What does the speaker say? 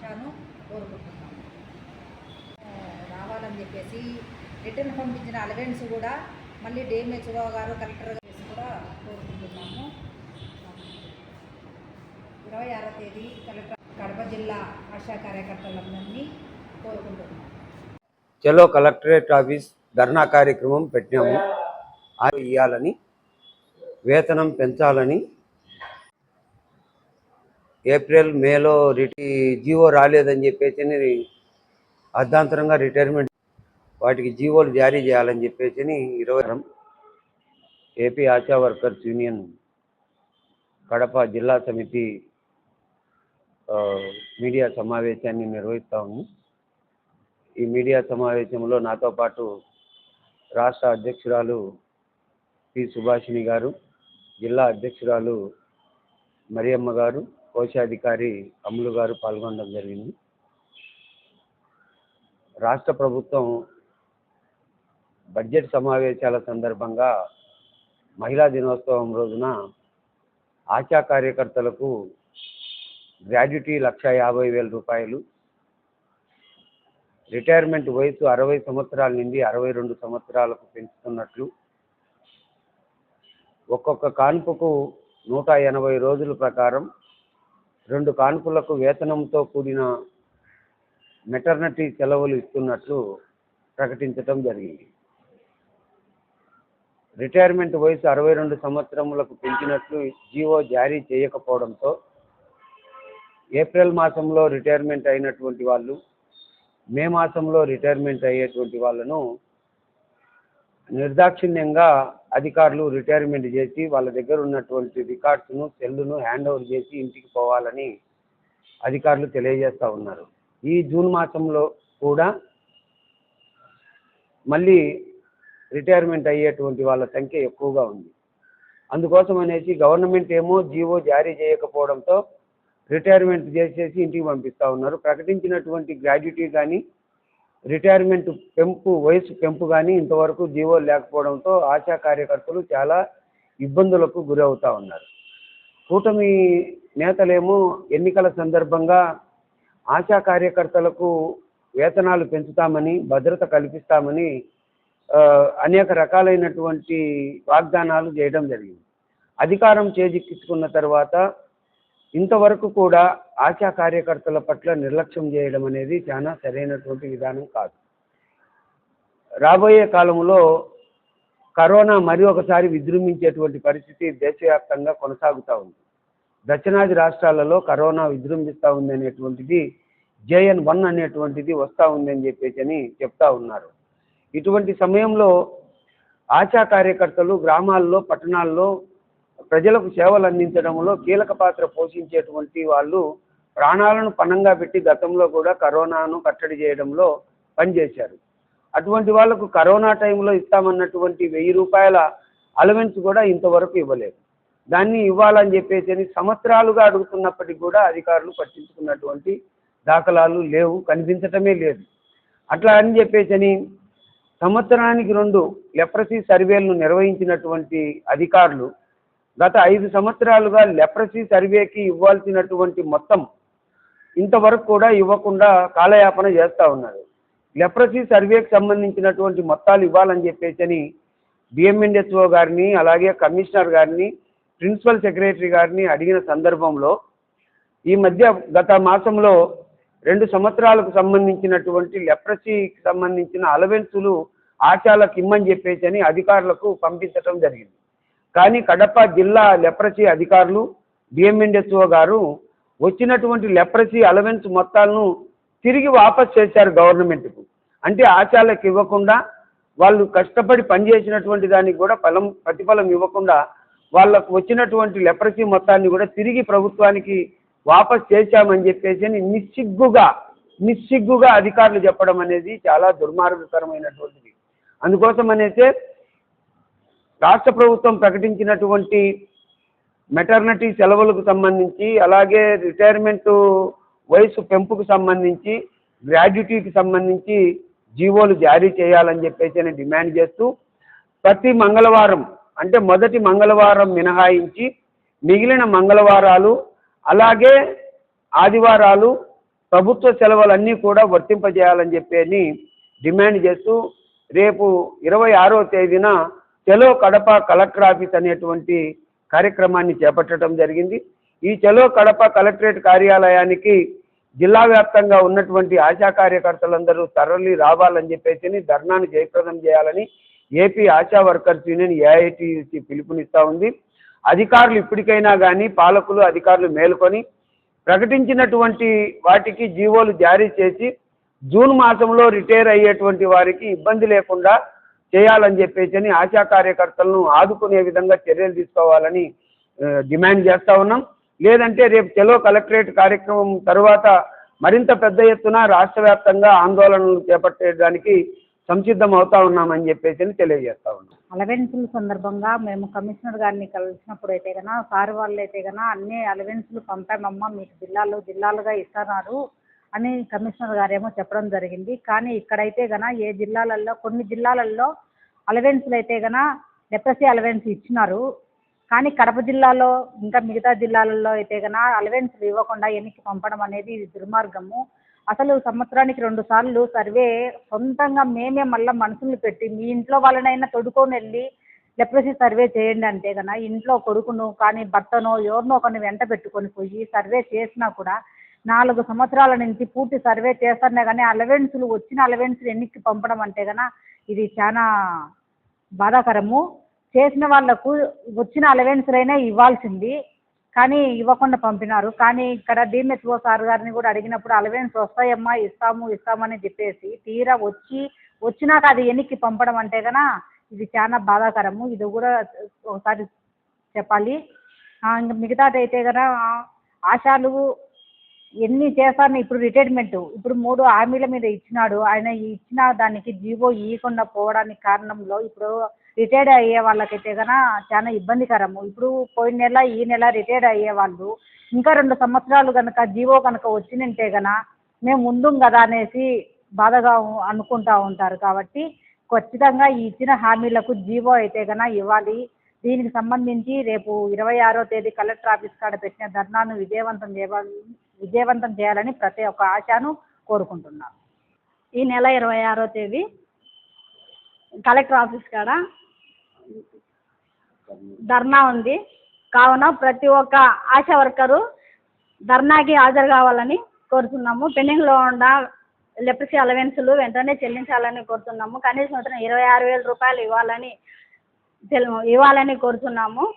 ఆశాను కోరుకుంటున్నాము రావాలని చెప్పేసి రిటర్న్ పంపించిన అలవెన్స్ కూడా మళ్ళీ డిఎంహెచ్ఓ గారు కలెక్టర్ గారు కూడా కోరుకుంటున్నాము. ఇరవై ఆరో తేదీ కలెక్టర్ కడప జిల్లా ఆశా కార్యకర్తలందరినీ కోరుకుంటున్నాము. చలో కలెక్టరేట్ ఆఫీస్ ధర్నా కార్యక్రమం పెట్టినాము. ఇవ్వాలని వేతనం పెంచాలని ఏప్రిల్ మేలో రిటి జీవో రాలేదని చెప్పేసి అర్ధాంతరంగా రిటైర్మెంట్ వాటికి జీవోలు జారీ చేయాలని చెప్పేసి ఇరవై AP Asha workers union Kadapa జిల్లా సమితి మీడియా సమావేశాన్ని నిర్వహిస్తాము ఈ మీడియా సమావేశంలో నాతో పాటు రాష్ట్ర అధ్యక్షురాలు పి సుభాషిణి గారు జిల్లా అధ్యక్షురాలు మరియమ్మ గారు కోశాధికారి అమ్ములు గారు పాల్గొనడం జరిగింది. రాష్ట్ర ప్రభుత్వం బడ్జెట్ సమావేశాల సందర్భంగా మహిళా దినోత్సవం రోజున ఆశా కార్యకర్తలకు గ్రాడ్యుటీ లక్ష యాభై వేల రూపాయలు రిటైర్మెంట్ వయసు అరవై సంవత్సరాల నుండి అరవై రెండు సంవత్సరాలకు పెంచుతున్నట్లు ఒక్కొక్క కాన్పుకు నూట ఎనభై రోజుల ప్రకారం రెండు కాన్పులకు వేతనంతో కూడిన మెటర్నిటీ సెలవులు ఇస్తున్నట్లు ప్రకటించటం జరిగింది. రిటైర్మెంట్ వయసు అరవై రెండు సంవత్సరములకు పెంచినట్లు జీవో జారీ చేయకపోవడంతో ఏప్రిల్ మాసంలో రిటైర్మెంట్ అయినటువంటి వాళ్ళు మే మాసంలో రిటైర్మెంట్ అయ్యేటువంటి వాళ్ళను నిర్దాక్షిణ్యంగా అధికారులు రిటైర్మెంట్ చేసి వాళ్ళ దగ్గర ఉన్నటువంటి రికార్డ్స్ను సెల్లును హ్యాండ్ ఓవర్ చేసి ఇంటికి పోవాలని అధికారులు తెలియజేస్తూ ఉన్నారు. ఈ జూన్ మాసంలో కూడా మళ్ళీ రిటైర్మెంట్ అయ్యేటువంటి వాళ్ళ సంఖ్య ఎక్కువగా ఉంది. అందుకోసం అనేసి గవర్నమెంట్ ఏమో జీవో జారీ చేయకపోవడంతో రిటైర్మెంట్ చేసేసి ఇంటికి పంపిస్తూ ఉన్నారు. ప్రకటించినటువంటి గ్రాడ్యుటీ కానీ రిటైర్మెంట్ పెంపు వయసు పెంపు కానీ ఇంతవరకు జీవో లేకపోవడంతో ఆశా కార్యకర్తలు చాలా ఇబ్బందులకు గురవుతా ఉన్నారు. కూటమి నేతలేమో ఎన్నికల సందర్భంగా ఆశా కార్యకర్తలకు వేతనాలు పెంచుతామని భద్రత కల్పిస్తామని అనేక రకాలైనటువంటి వాగ్దానాలు చేయడం జరిగింది. అధికారం చేజిక్కించుకున్న తర్వాత ఇంతవరకు కూడా ఆశా కార్యకర్తల పట్ల నిర్లక్ష్యం చేయడం అనేది చాలా సరైనటువంటి విధానం కాదు. రాబోయే కాలంలో కరోనా మరి ఒకసారి విజృంభించేటువంటి పరిస్థితి దేశవ్యాప్తంగా కొనసాగుతూ ఉంది. దక్షిణాది రాష్ట్రాలలో కరోనా విజృంభిస్తూ ఉంది అనేటువంటిది జేఎన్ వన్ అనేటువంటిది వస్తూ ఉంది అని చెప్పేసి అని చెప్తా ఉన్నారు. ఇటువంటి సమయంలో ఆశా కార్యకర్తలు గ్రామాల్లో పట్టణాల్లో ప్రజలకు సేవలు అందించడంలో కీలక పాత్ర పోషించేటువంటి వాళ్ళు ప్రాణాలను పణంగా పెట్టి గతంలో కూడా కరోనాను కట్టడి చేయడంలో పనిచేశారు. అటువంటి వాళ్ళకు కరోనా టైంలో ఇస్తామన్నటువంటి వెయ్యి రూపాయల అలవెన్స్ కూడా ఇంతవరకు ఇవ్వలేదు. దాన్ని ఇవ్వాలని చెప్పేసి అని సంవత్సరాలుగా అడుగుతున్నప్పటికీ కూడా అధికారులు పట్టించుకున్నటువంటి దాఖలాలు లేవు కనిపించటమే లేదు. అట్లా అని చెప్పేసి అని సంవత్సరానికి రెండు లెప్రసీ సర్వేలను నిర్వహించినటువంటి అధికారులు గత ఐదు సంవత్సరాలుగా లెప్రసీ సర్వేకి ఇవ్వాల్సినటువంటి మొత్తం ఇంతవరకు కూడా ఇవ్వకుండా కాలయాపన చేస్తూ ఉన్నారు. లెప్రసీ సర్వేకి సంబంధించినటువంటి మొత్తాలు ఇవ్వాలని చెప్పేసి అని డిఎంఎన్హెచ్ఓ గారిని అలాగే కమిషనర్ గారిని ప్రిన్సిపల్ సెక్రటరీ గారిని అడిగిన సందర్భంలో ఈ మధ్య గత మాసంలో రెండు సంవత్సరాలకు సంబంధించినటువంటి లెప్రసీకి సంబంధించిన అలవెన్సులు ఆశాలకు ఇమ్మని చెప్పేసి అని అధికారులకు పంపించడం జరిగింది. కానీ కడప జిల్లా లెప్రసీ అధికారులు డిఎంఎన్హెచ్ఓ గారు వచ్చినటువంటి లెప్రసీ అలవెన్స్ మొత్తాలను తిరిగి వాపస్ చేశారు గవర్నమెంట్కు. అంటే ఆశాలకు ఇవ్వకుండా వాళ్ళు కష్టపడి పనిచేసినటువంటి దానికి కూడా ఫలం ప్రతిఫలం ఇవ్వకుండా వాళ్ళకు వచ్చినటువంటి లెప్రసీ మొత్తాన్ని కూడా తిరిగి ప్రభుత్వానికి వాపస్ చేశామని చెప్పేసి అని నిస్సిగ్గుగా నిస్సిగ్గుగా అధికారులు చెప్పడం అనేది చాలా దుర్మార్గకరమైనటువంటిది. అందుకోసం అనేసి రాష్ట్ర ప్రభుత్వం ప్రకటించినటువంటి మెటర్నిటీ సెలవులకు సంబంధించి అలాగే రిటైర్మెంట్ వయసు పెంపుకు సంబంధించి గ్రాడ్యుటీకి సంబంధించి జీవోలు జారీ చేయాలని చెప్పేసి అని డిమాండ్ చేస్తూ ప్రతి మంగళవారం అంటే మొదటి మంగళవారం మినహాయించి మిగిలిన మంగళవారాలు అలాగే ఆదివారాలు ప్రభుత్వ సెలవులన్నీ కూడా వర్తింపజేయాలని చెప్పి డిమాండ్ చేస్తూ రేపు ఇరవై ఆరో తేదీన చెలో కడప కలెక్టర్ ఆఫీస్ అనేటువంటి కార్యక్రమాన్ని చేపట్టడం జరిగింది. ఈ చెలో కడప కలెక్టరేట్ కార్యాలయానికి జిల్లా వ్యాప్తంగా ఉన్నటువంటి ఆశా కార్యకర్తలందరూ తరలి రావాలని చెప్పేసి ధర్నాను జయప్రదం చేయాలని AP Asha workers union AITC పిలుపునిస్తూ ఉంది. అధికారులు ఇప్పటికైనా కానీ పాలకులు అధికారులు మేల్కొని ప్రకటించినటువంటి వాటికి జీవోలు జారీ చేసి జూన్ మాసంలో రిటైర్ అయ్యేటువంటి వారికి ఇబ్బంది లేకుండా చేయాలని చెప్పేసి ఆశా కార్యకర్తలను ఆదుకునే విధంగా చర్యలు తీసుకోవాలని డిమాండ్ చేస్తూ ఉన్నాం. లేదంటే రేపు చెలో కలెక్టరేట్ కార్యక్రమం తర్వాత మరింత పెద్ద ఎత్తున రాష్ట్ర వ్యాప్తంగా ఆందోళనలు చేపట్టడానికి సంసిద్ధం అవుతా ఉన్నామని చెప్పేసి తెలియజేస్తా ఉన్నాం. అలవెన్సుల సందర్భంగా మేము కమిషనర్ గారిని కలిసినప్పుడు అయితే కన్నా సార్ వాళ్ళు అయితే కన్నా అన్ని అలవెన్సులు పంపామమ్మా మీకు జిల్లాలు జిల్లాలుగా ఇస్తున్నారు అని కమిషనర్ గారేమో చెప్పడం జరిగింది. కానీ ఇక్కడైతే గన ఏ జిల్లాలలో కొన్ని జిల్లాలలో అలవెన్స్లు అయితే గన లెప్రసీ అలవెన్స్ ఇచ్చినారు. కానీ కడప జిల్లాలో ఇంకా మిగతా జిల్లాలలో అయితే గన అలవెన్సులు ఇవ్వకుండా ఎన్నికి పంపడం అనేది ఇది దుర్మార్గము. అసలు సంవత్సరానికి రెండు సార్లు సర్వే సొంతంగా మేమే మళ్ళీ మనుషుల్ని పెట్టి మీ ఇంట్లో వాళ్ళనైనా తొడుకొని వెళ్ళి లెప్రసీ సర్వే చేయండి అంటే గన ఇంట్లో కొడుకును కానీ భర్తనో ఎవరినో ఒకరిని వెంట పెట్టుకొని పోయి సర్వే చేసినా కూడా నాలుగు సంవత్సరాల నుంచి పూర్తి సర్వే చేస్తున్నా కానీ అలవెన్సులు వచ్చిన అలవెన్సులు ఎన్నికి పంపడం అంటే కన్నా ఇది చాలా బాధాకరము. చేసిన వాళ్ళకు వచ్చిన అలవెన్సులైనా ఇవ్వాల్సింది. కానీ ఇవ్వకుండా పంపినారు. కానీ ఇక్కడ డిఎంహెచ్ఓ సార్ గారిని కూడా అడిగినప్పుడు అలవెన్స్ వస్తాయమ్మా ఇస్తాము ఇస్తామని చెప్పేసి తీరా వచ్చి వచ్చినాక అది ఎన్నికి పంపడం అంటే కన్నా ఇది చాలా బాధాకరము. ఇది కూడా ఒకసారి చెప్పాలి. ఇంకా మిగతాది అయితే ఆశాలు ఎన్ని చేశాను ఇప్పుడు రిటైర్మెంట్. ఇప్పుడు మూడు హామీల మీద ఇచ్చినాడు. ఆయన ఇచ్చిన దానికి జీవో ఇవ్వకుండా పోవడానికి కారణంలో ఇప్పుడు రిటైర్డ్ అయ్యే వాళ్ళకైతే కన్నా చాలా ఇబ్బందికరము. ఇప్పుడు పోయిన నెల ఈ నెల రిటైర్డ్ అయ్యే వాళ్ళు ఇంకా రెండు సంవత్సరాలు కనుక జీవో కనుక వచ్చినంటే కన మేము ఉందుం కదా అనేసి బాధగా అనుకుంటూ అనుకుంటా ఉంటారు. కాబట్టి ఖచ్చితంగా ఈ ఇచ్చిన హామీలకు జీవో అయితే కన్నా ఇవ్వాలి. దీనికి సంబంధించి రేపు ఇరవై ఆరో తేదీ కలెక్టర్ ఆఫీస్ కాడ పెట్టిన ధర్నాను విజయవంతం చేయాలని విజయవంతం చేయాలని ప్రతి ఒక్క ఆశను కోరుకుంటున్నాను. ఈ నెల ఇరవై ఆరో తేదీ కలెక్టర్ ఆఫీస్ కాడ ధర్నా ఉంది. కావున ప్రతి ఒక్క ఆశా వర్కరు ధర్నాకి హాజరు కావాలని కోరుతున్నాము. పెండింగ్లో ఉన్న లెప్రసీ అలవెన్సులు వెంటనే చెల్లించాలని కోరుతున్నాము. కనీసం ఇరవై ఆరు వేల రూపాయలు ఇవ్వాలని ఇవ్వాలని కోరుతున్నాము.